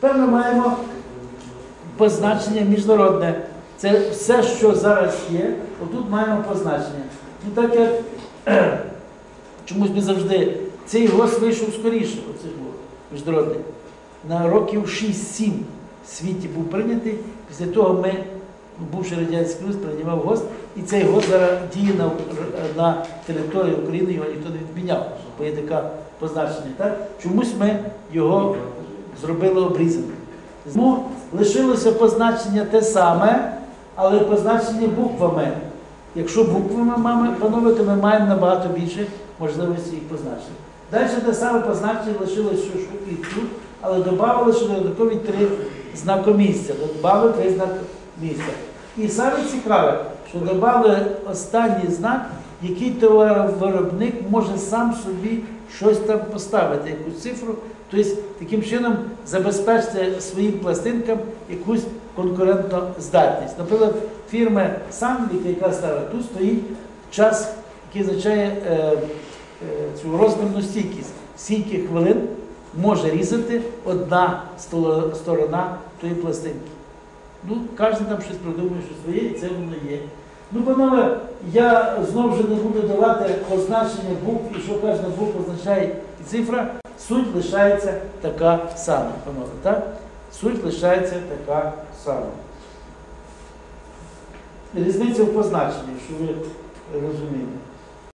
Тепер ми маємо позначення міжнародне. Це все, що зараз є, отут маємо позначення. Ну так як чомусь ми завжди, цей ГОС вийшов скоріше, оцей ГОС міжнародний. На років 6-7 в світі був прийнятий. Після того ми, бувши Радянський Союз, приймав ГОС, і цей ГОС зараз діє на, на території України, його ніхто не відміняв, бо є таке позначення. Так? Чомусь ми його зробили обрізане. Тому лишилося позначення те саме, але позначення буквами. Якщо буквами маємо панове, то ми маємо набагато більше можливості їх позначити. Далі те саме позначення лишилося що і тут, але додали ще додаткові три знакомісця. Додали три знакомісця. І саме цікаве, що додали останній знак, який товаровиробник може сам собі щось там поставити, якусь цифру, тобто таким чином забезпечити своїм пластинкам якусь конкурентну здатність. Наприклад, фірма Санвік, яка ставить, тут стоїть час, який означає е, е, цю розмірну стійкість. Скільки хвилин може різати одна сторона тої пластинки. Ну, кожен там щось придумує, що своє, і це воно є. Ну, панове, я знову ж не буду давати позначення букв і що кожна буква означає і цифра. Суть лишається така сама, панове. Так? Суть лишається така сама. Різниця в позначенні, що ви розумієте.